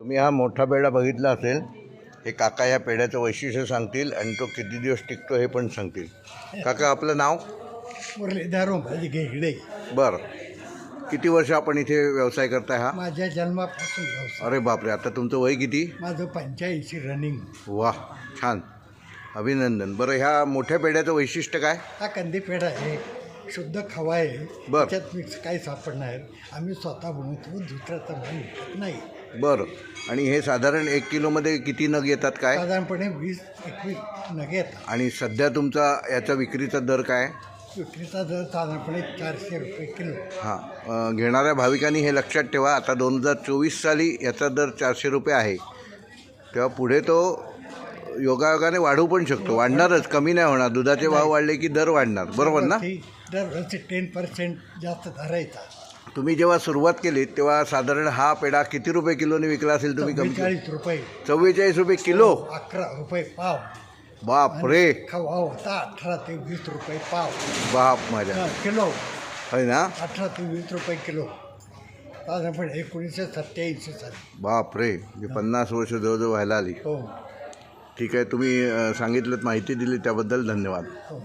तुम्ही हा मोठा पेढा बघितला असेल हे काका या पेढ्याचं वैशिष्ट्य सांगतील आणि तो किती दिवस टिकतो हे पण सांगतील. काका आपलं नाव? मुरलीधर माझी घेगडे. बरं. किती वर्ष आपण इथे व्यवसाय करताय हा? माझ्या जन्मापासून व्यवसाय. अरे बापरे आता तुमचं वय किती? माझं पंच्याऐंशी रनिंग. वा छान. अभिनंदन. बरं ह्या मोठ्या पेढ्याचं वैशिष्ट्य काय? हा कंदी पेढा आहे शुद्ध खवा आहे. बर. त्याच्यात मिक्स काही सापडणार. आम्ही स्वतः बनवतो दुसऱ्याचा विकत नाही. बरं. आणि हे साधारण एक किलोमध्ये किती नग येतात काय? साधारणपणे वीस एकवीस नगे येतात. आणि सध्या तुमचा याचा विक्रीचा दर काय? विक्रीचा दर साधारणपणे चारशे रुपये किलो. हां. अं, घेणाऱ्या भाविकांनी हे लक्षात ठेवा आता दोन हजार चोवीस साली याचा दर चारशे रुपये आहे. तेव्हा पुढे तो योगायोगाने वाढू पण शकतो. वाढणारच कमी नाही होणार. दुधाचे भाव वाढले की दर वाढणार. बरोबर ना? दरवर्षी टेन पर्सेंट जास्त धरायचा. तुम्ही जेव्हा सुरुवात केली तेव्हा साधारण हा पेढा किती रुपये किलोने विकला असेल तुम्ही कमी बेचाळीस रुपये. चव्वेचाळीस रुपये किलो? अकरा रुपये पाव. बाप रे. खवा होता अठरा ते वीस रुपये पाव. बाप माझ्या. किलो. है ना? अठरा ते वीस रुपये किलो. साधारणपणे एकोणीसशे सत्याऐंशी साली. बाप रे म्हणजे पन्नास वर्ष जवळजवळ व्हायला आली. हो. ठीक आहे तुम्ही अं, सांगितलं माहिती दिली त्याबद्दल धन्यवाद. हो.